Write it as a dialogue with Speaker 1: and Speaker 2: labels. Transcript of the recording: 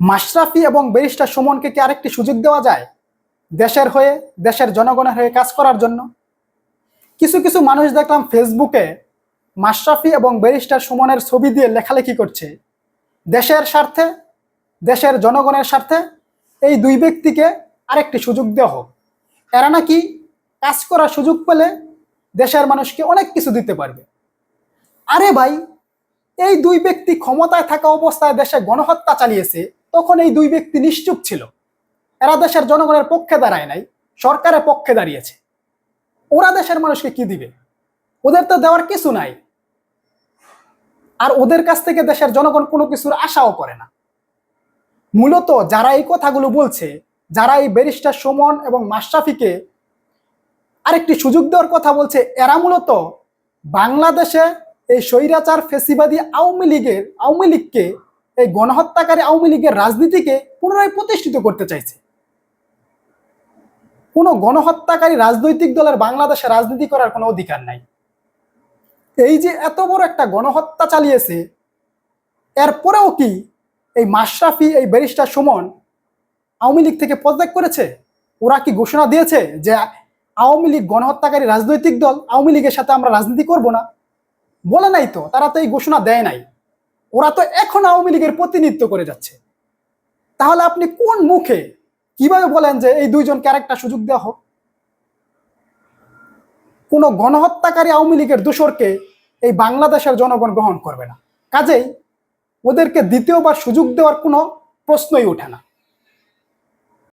Speaker 1: মাশরাফি এবং ব্যারিস্টার সুমনকে কি আরেকটি সুযোগ দেওয়া যায়? দেশের হয়ে, দেশের জনগণের হয়ে কাজ করার জন্য? কিছু কিছু মানুষ দেখলাম ফেসবুকে মাশরাফি এবং ব্যারিস্টার সুমনের ছবি দিয়ে লেখালেখি করছে। দেশের স্বার্থে, দেশের জনগণের স্বার্থে এই দুই ব্যক্তিকে আরেকটি সুযোগ দেওয়া হোক। এরা নাকি কাজ করার সুযোগ পেলে দেশের মানুষকে অনেক কিছু দিতে পারবে। আরে ভাই, এই দুই ব্যক্তি ক্ষমতায় থাকা অবস্থায় দেশে গণহত্যা চালিয়েছে। তখন এই দুই ব্যক্তি নিশ্চুপ ছিল। এরা দেশের জনগণের পক্ষে দাঁড়ায় নাই, সরকারের পক্ষে দাঁড়িয়েছে। ওরা দেশের মানুষকে কি দিবে? ওদের তো দেওয়ার কিছু নাই। আর ওদের কাছ থেকে দেশের জনগণ কোনো কিছুর আশাও করে না। মূলত যারা এই কথাগুলো বলছে, যারা এই ব্যারিস্টার সুমন এবং মাশরাফিকে আরেকটি সুযোগ দেওয়ার কথা বলছে, এরা মূলত বাংলাদেশে এই স্বৈরাচার ফেসিবাদী আওয়ামী লীগের, আওয়ামী লীগকে এই গণহত্যাকারী আওয়ামী লীগের রাজনীতিকে পুনরায় প্রতিষ্ঠিত করতে চাইছে। কোনো গণহত্যাকারী রাজনৈতিক দলের বাংলাদেশে রাজনীতি করার কোনো অধিকার নাই। এই যে এত বড় একটা গণহত্যা চালিয়েছে এরপরেও কি এই মাশরাফি, এই ব্যারিস্টার সুমন আওয়ামী লীগ থেকে পদত্যাগ করেছে? ওরা কি ঘোষণা দিয়েছে যে আওয়ামী লীগ গণহত্যাকারী রাজনৈতিক দল আওয়ামী লীগের সাথে আমরা রাজনীতি করব না? বলে নাই তো, তারা তো এই ঘোষণা দেয় নাই। ওরা তো এখন আওয়ামী লীগের প্রতিনিধিত্ব করে যাচ্ছে। তাহলে আপনি কোন মুখে কীভাবে বলেন যে এই দুইজন ক্যারেক্টার সুযোগ দেওয়া হোক? কোনো গণহত্যাকারী আওয়ামী লীগের দোষরকে এই বাংলাদেশের জনগণ গ্রহণ করবে না। কাজেই ওদেরকে দ্বিতীয়বার সুযোগ দেওয়ার কোনো প্রশ্নই ওঠে না।